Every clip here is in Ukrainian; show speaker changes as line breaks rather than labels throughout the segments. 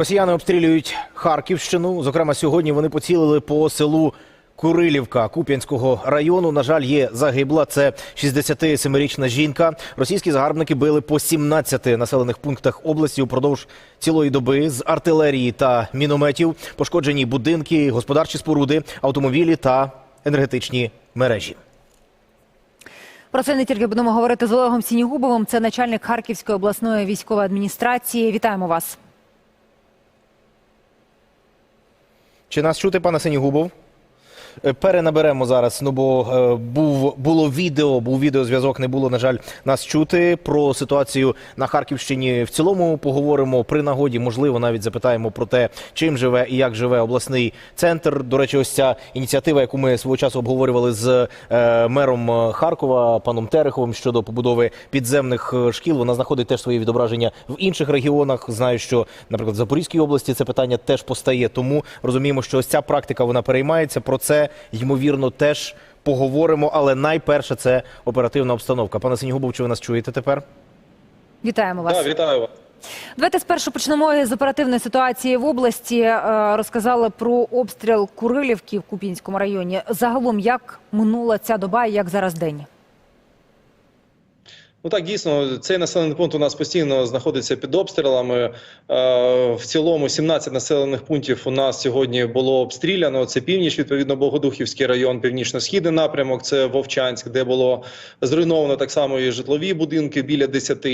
Росіяни обстрілюють Харківщину. Зокрема, сьогодні вони поцілили по селу Курилівка Куп'янського району. На жаль, є загибла. Це 67-річна жінка. Російські загарбники били по 17 населених пунктах області упродовж цілої доби з артилерії та мінометів. Пошкоджені будинки, господарчі споруди, автомобілі та енергетичні мережі.
Про це не тільки будемо говорити з Олегом Сінігубовим. Це начальник Харківської обласної військової адміністрації. Вітаємо вас.
Чи нас чути, пане Синігубов? Е, Перенаберемо зараз, ну бо е, був було відео, був відеозв'язок, не було, на жаль, нас чути про ситуацію на Харківщині. В цілому поговоримо при нагоді. Можливо, навіть запитаємо про те, чим живе і як живе обласний центр. До речі, ось ця ініціатива, яку ми свого часу обговорювали з е, мером Харкова, паном Тереховим щодо побудови підземних шкіл. Вона знаходить теж своє відображення в інших регіонах. Знаю, що, наприклад, в Запорізькій області це питання теж постає. Тому розуміємо, що ось ця практика вона переймається. Про це ймовірно теж поговоримо. Але найперше це оперативна обстановка. Пане Синігубов, чи ви нас чуєте тепер?
Вітаємо вас.
Так, вітаю вас.
Давайте спершу почнемо з оперативної ситуації в області. Е, Розказали про обстріл Курилівки в Куп'янському районі. Загалом, як минула ця доба і як зараз день?
Ну так дійсно, цей населений пункт у нас постійно знаходиться під обстрілами. Е, В цілому 17 населених пунктів у нас сьогодні було обстріляно. Це північ, відповідно, Богодухівський район, північно-східний напрямок. Це Вовчанськ, де було зруйновано так само і житлові будинки біля 10.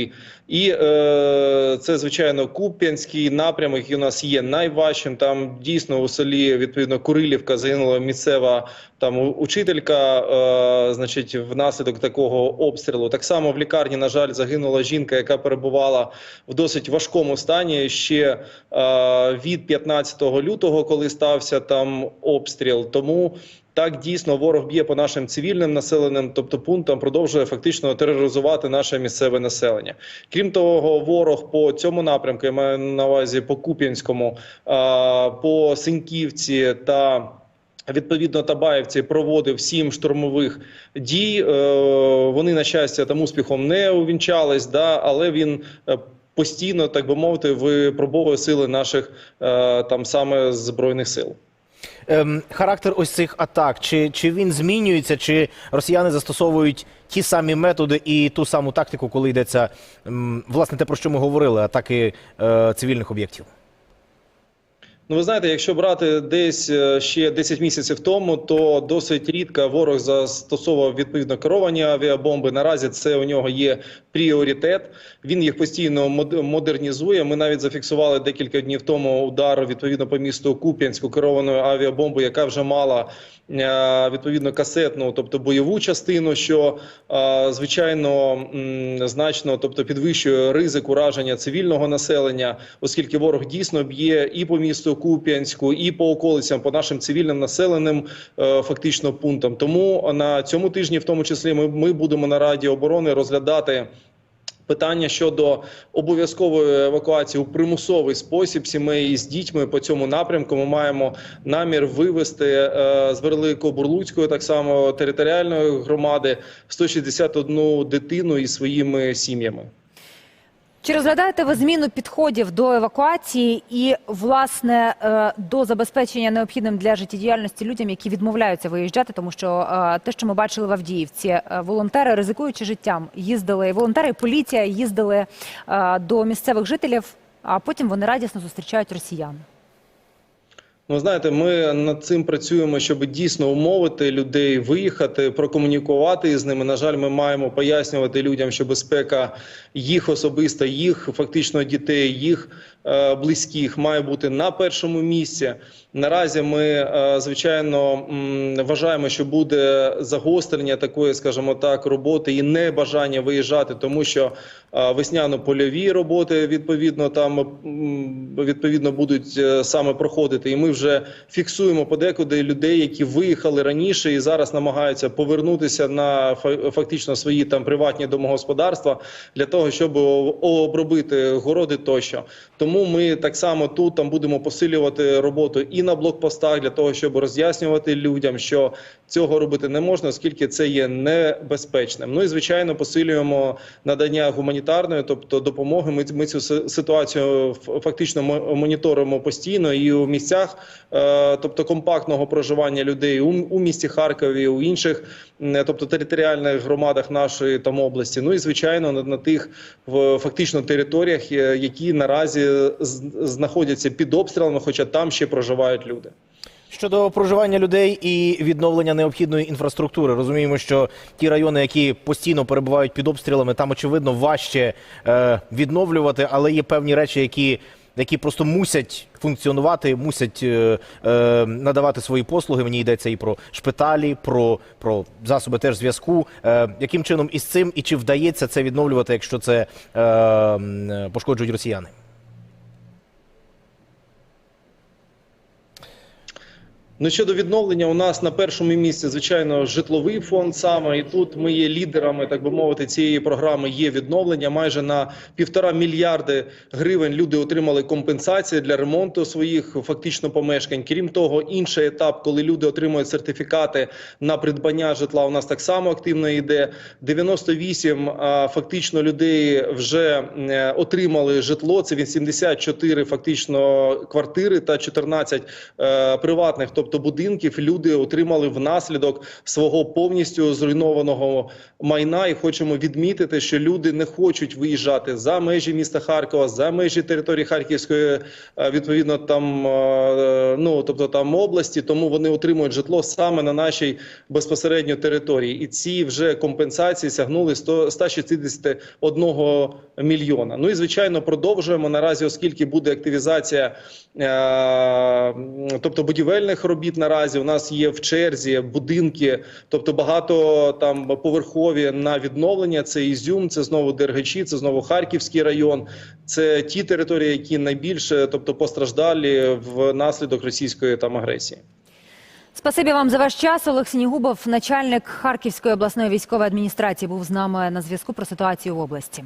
І е, це звичайно Куп'янський напрямок, який у нас є найважчим. Там дійсно у селі відповідно Курилівка загинула місцева там учителька, е, значить, внаслідок такого обстрілу. Так само в лікарні, на жаль, загинула жінка, яка перебувала в досить важкому стані ще е, від 15 лютого, коли стався там обстріл. Тому так дійсно ворог б'є по нашим цивільним населеним, тобто пунктам продовжує фактично тероризувати наше місцеве населення. Крім того, ворог по цьому напрямку я маю на увазі по Куп'янському, е, по Синьківці та. Відповідно, Табаєвці проводив сім штурмових дій. Е, Вони, на щастя, там успіхом не увінчались, да, але він е, постійно, так би мовити, випробовує сили наших е, там саме збройних сил.
Ем, характер ось цих атак, чи, чи він змінюється, чи росіяни застосовують ті самі методи і ту саму тактику, коли йдеться ем, власне те, про що ми говорили, атаки е, цивільних об'єктів?
Ну, ви знаєте, якщо брати десь е, ще 10 місяців тому, то досить рідко ворог застосовував відповідно керовані авіабомби. Наразі це у нього є пріоритет. Він їх постійно мод- модернізує. Ми навіть зафіксували декілька днів тому удар відповідно по місту Куп'янську керованою авіабомбою, яка вже мала е, відповідно касетну, тобто бойову частину, що е, звичайно значно, тобто підвищує ризик ураження цивільного населення, оскільки ворог дійсно б'є і по місту Куп'янську, і по околицям, по нашим цивільним населеним е, фактично пунктам. Тому на цьому тижні, в тому числі, ми, ми будемо на раді оборони розглядати. Питання щодо обов'язкової евакуації у примусовий спосіб сімей із дітьми по цьому напрямку. Ми маємо намір вивести е, з Великобурлуцької, так само територіальної громади 161 дитину із своїми сім'ями.
Чи розглядаєте ви зміну підходів до евакуації і власне е, до забезпечення необхідним для життєдіяльності людям, які відмовляються виїжджати, тому що е, те, що ми бачили в Авдіївці, е, волонтери, ризикуючи життям, їздили волонтери, поліція їздили до місцевих жителів, а потім вони радісно зустрічають росіян.
Ну, знаєте, ми над цим працюємо, щоб дійсно умовити людей виїхати, прокомунікувати із ними. На жаль, ми маємо пояснювати людям, що безпека їх особиста, їх фактично дітей, їх е, близьких має бути на першому місці. Наразі ми е, звичайно м, вважаємо, що буде загострення такої, скажімо так, роботи і небажання виїжджати, тому що е, весняно-польові роботи відповідно там м, відповідно будуть е, саме проходити, і ми вже фіксуємо подекуди людей, які виїхали раніше і зараз намагаються повернутися на фа- фактично свої там приватні домогосподарства для того, щоб обробити городи тощо. Тому ми так само тут там будемо посилювати роботу і на блокпостах для того, щоб роз'яснювати людям, що цього робити не можна, оскільки це є небезпечним. Ну і звичайно, посилюємо надання гуманітарної, тобто допомоги. Ми, ми цю си- ситуацію фактично мо- моніторимо постійно і у місцях, тобто компактного проживання людей у, місті Харкові, у інших, тобто територіальних громадах нашої там області. Ну і звичайно на, на тих фактично територіях, е, які наразі знаходяться під обстрілами, хоча там ще проживають люди.
Щодо проживання людей і відновлення необхідної інфраструктури, розуміємо, що ті райони, які постійно перебувають під обстрілами, там очевидно важче е, відновлювати, але є певні речі, які, які просто мусять функціонувати, мусять е, е, надавати свої послуги. Мені йдеться і про шпиталі, про, про засоби теж зв'язку. Е, яким чином із цим і чи вдається це відновлювати, якщо це е, пошкоджують росіяни?
Ну щодо відновлення, у нас на першому місці, звичайно, житловий фонд саме, і тут ми є лідерами, так би мовити, цієї програми. Є відновлення. Майже на півтора мільярди гривень люди отримали компенсації для ремонту своїх фактично помешкань. Крім того, інший етап, коли люди отримують сертифікати на придбання житла, у нас так само активно йде. 98 а, фактично людей вже е, отримали житло. Це 84 фактично квартири та 14 е, приватних, тобто будинків, люди отримали внаслідок свого повністю зруйнованого майна. І хочемо відмітити, що люди не хочуть виїжджати за межі міста Харкова, за межі території Харківської, е, відповідно там е, ну тобто там області, тому вони отримують житло саме на нашій безпосередньо території. І ці вже компенсації сягнули 100, 161 мільйона. Ну і звичайно продовжуємо наразі, оскільки буде активізація, е, тобто будівельних робіт. Наразі у нас є в черзі будинки, тобто багато там поверхові на відновлення. Це Ізюм, це знову Дергачі, це знову Харківський район. Це ті території, які найбільше, тобто постраждалі внаслідок російської там агресії.
Спасибі вам за ваш час. Олег Сінігубов, начальник Харківської обласної військової адміністрації, був з нами на зв'язку про ситуацію в області.